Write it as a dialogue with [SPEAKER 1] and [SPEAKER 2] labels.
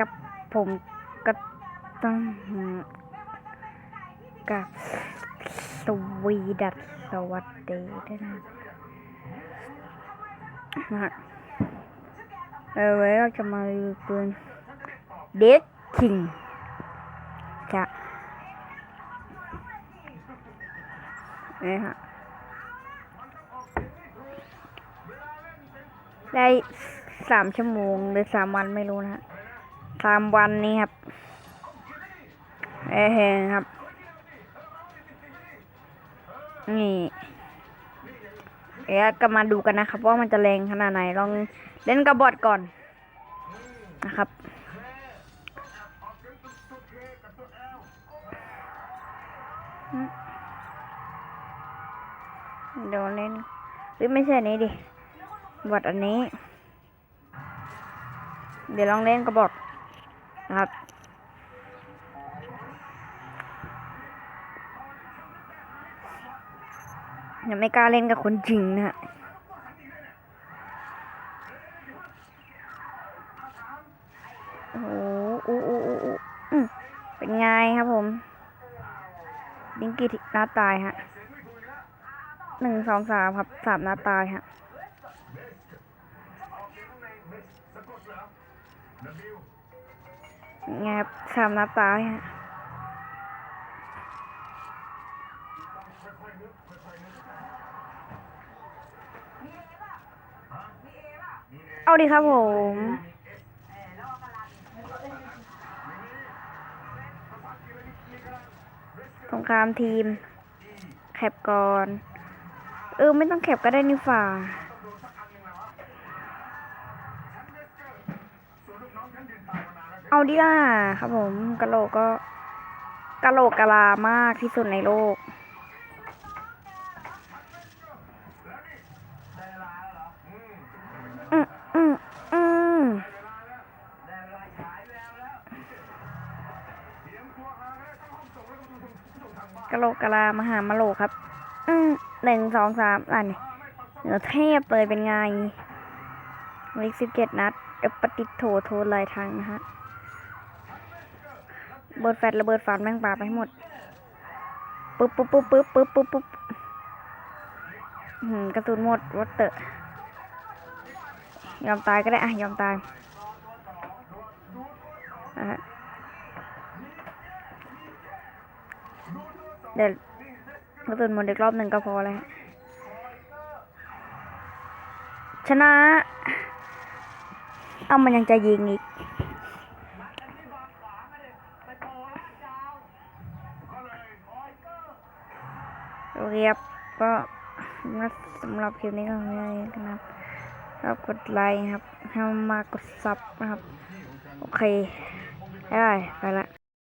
[SPEAKER 1] กับผมก็ต้องกับสวีดัสสวัสดีด้วยนะนะฮะเออไว้เราจะมารีวิวปืนเด็กคิงจะนี่ฮะได้สามชั่วโมงหรือสามวันไม่รู้นะฮะ สามวันนี้ครับเอ้เห็นครับ นี่เอ๊ะก็มาดูกันนะครับ ว่ามันจะแรงขนาดไหนลองเล่นกับบอทก่อนนะครับเดี๋ยวเล่นหรือไม่ใช่นี้ดิบอทอันนี้ เดี๋ยวลองเล่นกับบอท นะครับ ยังไม่กล้าเล่นกับคนจริงนะฮะโอ้โหอู้อู้อู้อู้อืมเป็นไงครับผมดิงกี้นัดตายฮะหนึ่งสองสามครับสามนัดตายฮะไงครับสามนัดตายฮะเอาดีครับผม สงครามทีม แคปก่อน เออ ไม่ต้องแคปก็ได้นี่ฝ่า เอาดีล่ะครับผมกะโหลกก็กะโหลกกะลามากที่สุดในโลก อืมอืมอืมกะโหลกกะลามหามะโหลครับ อืมหนึ่งสองสามอันนี้เหนือเทพเลยเป็นไงวิกสิบเจ็ดนัดเดี๋ยวปฏิโถโทรลายทางนะฮะ เบิร์ดแฟดระเบิดฟันแม่งปาไปให้หมดปึ๊บปึ๊บปึ๊บปึ๊บปึ๊บปึ๊บปึ๊บอื้อหือกระสุนหมดวัตเตอร์ยอมตายก็ได้อะยอมตายเดี๋ยวกระสุนหมดอีกรอบหนึ่งก็พอแล้วชนะ เอามันยังจะยิงอีก เรียบก็สำหรับคลิปนี้ก็ไม่ได้นะครับก็กดไลค์ครับให้มากกดซับนะครับ โอเคได้ไปละ